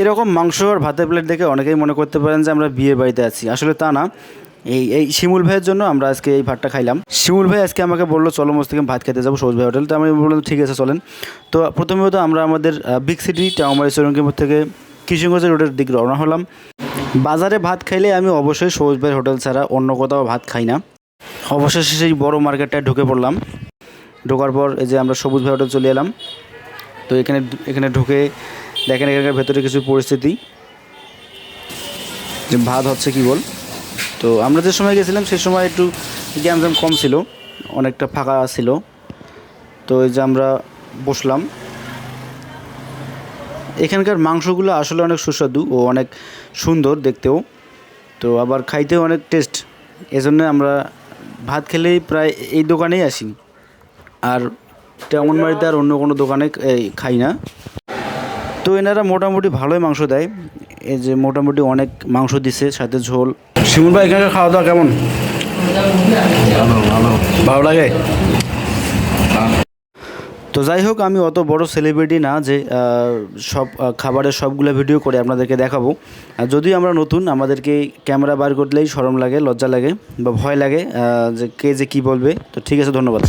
এরকম মাংস আর ভাতের প্লেট দেখে অনেকেই মনে করতে পারেন যে আমরা বিয়ে বাড়িতে আছি। আসলে তা না। এই এই শিমুল ভাইয়ের জন্য আমরা আজকে এই ভাতটা খাইলাম। শিমুল ভাই আজকে আমাকে বলল, চলো থেকে ভাত খেতে যাব সবুজ ভাই হোটেল। তো আমি বললাম, ঠিক আছে, চলেন। তো প্রথমত আমরা আমাদের বিগ সিটি টাউমারি চরঙ্গিপুর থেকে কিশোরগঞ্জ রোডের দিক রওনা হলাম। বাজারে ভাত খাইলে আমি অবশ্যই সবুজ ভাইয়ের হোটেল ছাড়া অন্য কোথাও ভাত খাই না। অবশেষে সেই বড় মার্কেটটায় ঢুকে পড়লাম। ঢোকার পর এই যে আমরা সবুজ ভাই হোটেল চলে এলাম। তো এখানে এখানে ঢুকে দেখেন এখানকার ভেতরে কিছু পরিস্থিতি। যে ভাত হচ্ছে কি বল? তো আমরা যে সময় গেছিলাম, সেই সময় একটু জ্ঞান জ্যাম কম ছিল, অনেকটা ফাঁকা ছিল। তো এই যে আমরা বসলাম। এখানকার মাংসগুলো আসলে অনেক সুস্বাদু ও অনেক সুন্দর দেখতেও। তো আবার খাইতেও অনেক টেস্ট এজন্য আমরা ভাত খেলেই প্রায় এই দোকানেই আসি। আর তেমন বাড়িতে আর অন্য কোনো দোকানে খাই না। তো এনারা মোটামুটি ভালোই মাংস দেয়। এই যে মোটামুটি অনেক মাংস দিছে সাথে ঝোল। শিমুল ভাই এখানকার খাওয়া দাওয়া কেমন? ভালো লাগে? তো যাই হোক আমি অত বড় সেলিব্রিটি না যে সব খাবারের সবগুলো ভিডিও করে আপনাদেরকে দেখাবো। আর যদিও আমরা নতুন আমাদেরকে ক্যামেরা বার করলেই সরম লাগে লজ্জা লাগে বা ভয় লাগে যে কে যে কী বলবে। তো ঠিক আছে ধন্যবাদ.